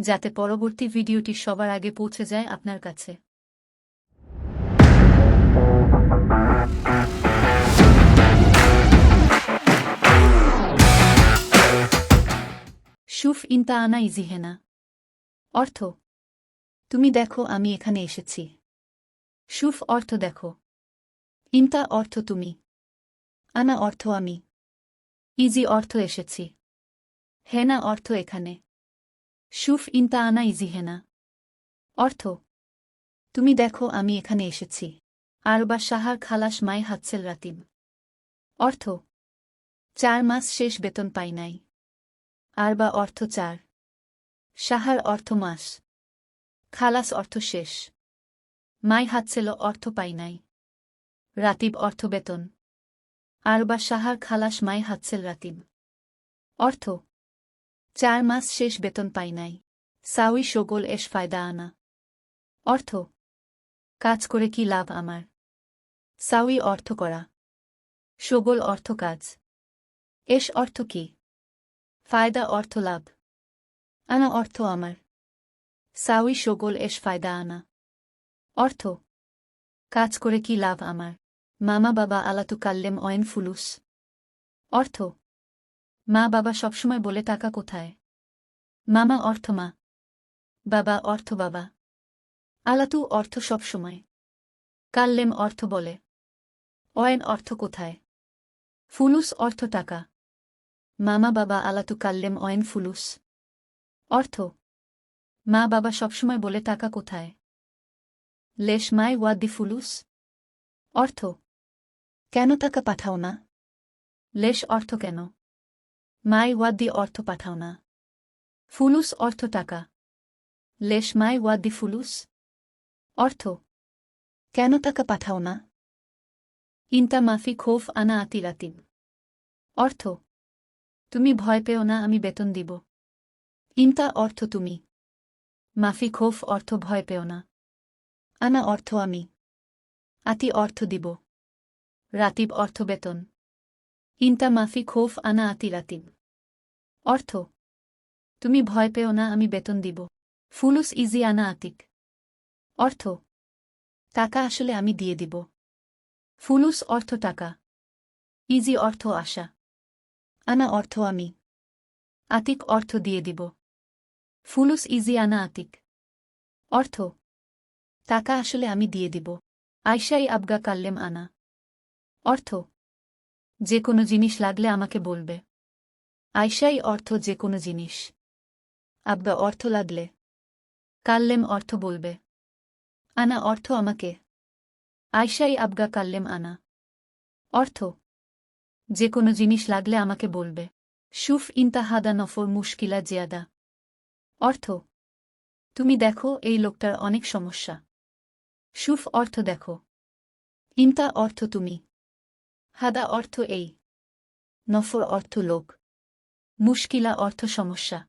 যাতে পরবর্তী ভিডিওটি সবার আগে পৌঁছে যায় আপনার কাছে। সুফ ইনতা আনা ইজিহেনা অর্থ, তুমি দেখো আমি এখানে এসেছি। সুফ অর্থ দেখো। ইনতা অর্থ তুমি। আনা অর্থ আমি। ইজি অর্থ এসেছি। হেনা অর্থ এখানে। সুফ ইনতা আনা ইজিহেনা অর্থ, তুমি দেখো আমি এখানে এসেছি। আর বা সাহার খালাস মাই হাতসেল রাতিম। অর্থ, চার মাস শেষ বেতন পাই নাই। আর বা অর্থ চার। সাহার অর্থ মাস। খালাস অর্থ শেষ। মাই হাতসেল অর্থ পাই নাই। রাতিব অর্থ বেতন। আর বা সাহার খালাস মাই হাতসেল রাতিব অর্থ চার মাস শেষ বেতন পাই নাই। সাউই শোগল এস ফায়দা আনা। অর্থ? কাজ করে কি লাভ আমার? সাউই অর্থ করা। শোগল অর্থ কাজ। এস অর্থ কি? ফায়দা অর্থ লাভ। আনা অর্থ আমার। সাউই শোগল এস ফায়দা আনা। অর্থ? কাজ করে কি লাভ আমার? মামা বাবা আলাতু কাল্লেম অয়েন ফুলুস। অর্থ? মা বাবা সবসময় বলে, টাকা কোথায়? মামা অর্থ মা। বাবা অর্থ বাবা। আলাতু অর্থ সবসময়। কাল্লেম অর্থ বলে। অয়েন অর্থ কোথায়? ফুলুস অর্থ টাকা। মামা বাবা আলাতু কাল্লেম, অয়েন ফুলুস। অর্থ। মা বাবা সবসময় বলে, টাকা কোথায়? লেশ মাই ওয়াদ্দি ফুলুস। অর্থ। কেন টাকা পাঠাও না? লেশ অর্থ কেন? মাই ওয়াদ্দি অর্থ পাঠাও না। ফুলুস অর্থ টাকা। লেশ মাই ওয়াদ্দি ফুলুস। অর্থ, কেন টাকা পাঠাও না? ইন্তা মাফি খোফ আনা আতিরাতিব অর্থ, তুমি ভয় পেও না আমি বেতন দিব। ইন্তা অর্থ তুমি। মাফি খোফ অর্থ ভয় পেও না। আনা অর্থ আমি। আতি অর্থ দিব। রাতিব অর্থ বেতন। ইন্তা মাফি খোফ আনা আতি রাতিব অর্থ, তুমি ভয় পেও না, আমি বেতন দিব। ফুলুস ইজি আনা আতিক। অর্থ, টাকা আসলে আমি দিয়ে দিব। ফুলুস অর্থ টাকা। ইজি অর্থ আশা। আনা অর্থ আমি। আতিক অর্থ দিয়ে দিব। ফুলুস ইজি আনা আতিক। অর্থ, টাকা আসলে আমি দিয়ে দিব। আয়সাই আবগা কাল্লেম আনা। অর্থ যে কোনো জিনিস লাগলে আমাকে বলবে। আয়সাই অর্থ যে কোনো জিনিস। আব্বা অর্থ লাগলে। কাল্লেম অর্থ বলবে। আনা অর্থ আমাকে। আয়সাই আবগা কাল্লেম আনা। অর্থ? যে কোনো জিনিস লাগলে আমাকে বলবে। সুফ ইন্তাহাদা নফর মুশকিলা জিয়াদা। অর্থ? তুমি দেখো এই লোকটার অনেক সমস্যা। সুফ অর্থ দেখো। ইন্তা অর্থ তুমি। হাদা অর্থ এই। নফর অর্থ লোক। মুশকিলা অর্থ সমস্যা।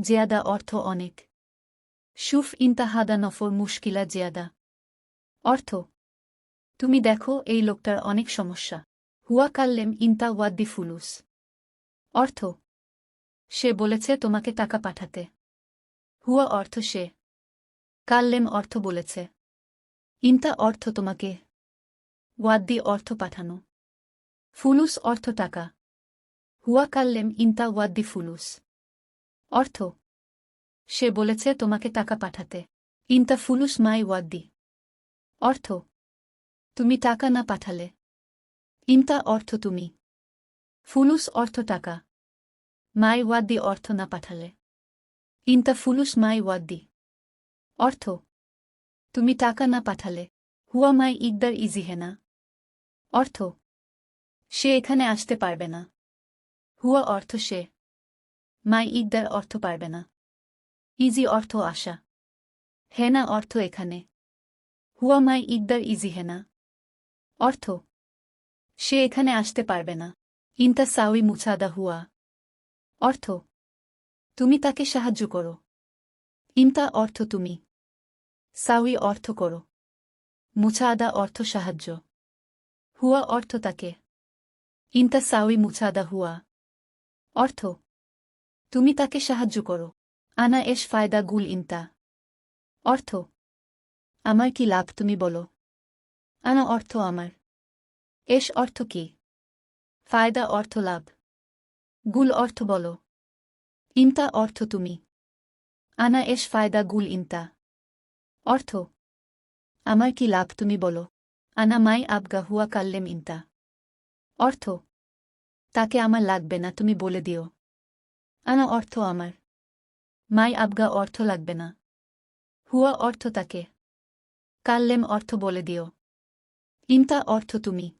জিয়াদা অর্থ অনেক। সুফ ইন্তাহাদা নফর মুশকিলা জিয়াদা। অর্থ, তুমি দেখো এই লোকটার অনেক সমস্যা। হুয়া কাল্লেম ইন্তা ওয়াদ্দি ফুলুস। অর্থ, সে বলেছে তোমাকে টাকা পাঠাতে। হুয়া অর্থ সে। কাল্লেম অর্থ বলেছে। ইন্তা অর্থ তোমাকে। ওয়াদ্দি অর্থ পাঠানো। ফুলুস অর্থ টাকা। হুয়া কাল্লেম ইন্তা ওয়াদ্দি ফুলুস। অর্থ, সে বলেছে তোমাকে টাকা পাঠাতে। ইন্তা ফুলুস মাই ওয়াদ্দি। অর্থ, তুমি টাকা না পাঠালে। ইন্তা অর্থ তুমি। ফুলুস অর্থ টাকা। মাই ওয়াদ্দি অর্থ না পাঠালে। ইন্তা ফুলুস মাই ওয়াদ্দি। অর্থ, তুমি টাকা না পাঠালে। হুয়া মাই ইকদার ইজিহেনা অর্থ? সে এখানে আসতে পারবে না। হুয়া অর্থ সে। মাই ইকদার অর্থ পারবে না। ইজি অর্থ আশা। হেনা অর্থ এখানে। হুয়া মাই ইকদার ইজি হেনা। অর্থ? সে এখানে আসতে পারবে না। ইন্তা সাউই মুছাদা হুয়া। অর্থ? তুমি তাকে সাহায্য করো। ইন্তা অর্থ তুমি। সাউই অর্থ করো। মুছাদা অর্থ সাহায্য। হুয়া অর্থ তাকে। ইন্তা সাউই মুছাদা হুয়া। অর্থ, তুমি তাকে সাহায্য করো। আনা এস ফায়দা গুল ইন্তা। অর্থ, আমার কি লাভ তুমি বলো। আনা অর্থ আমার। এস অর্থ কি? ফায়দা অর্থ লাভ। গুল অর্থ বলো। ইন্তা অর্থ তুমি। আনা এস ফায়দা গুল ইন্তা। অর্থ, আমার কি লাভ তুমি বলো। আনা মাই আবগা হুয়া কাল্লেম ইন্তা। অর্থ, তাকে আমার লাগবে না, তুমি বলে দিও। আনা অর্থ আমার। মাই আবগা অর্থ লাগবে না। হুয়া অর্থ তাকে। কাল্লেম অর্থ বলে দিও। ইন্তা অর্থ তুমি।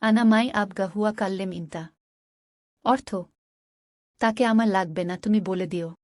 আনা মাই আবগা হুয়া কাল্লেম ইন্তা। অর্থ, তাকে আমার লাগবে না, তুমি বলে দিও।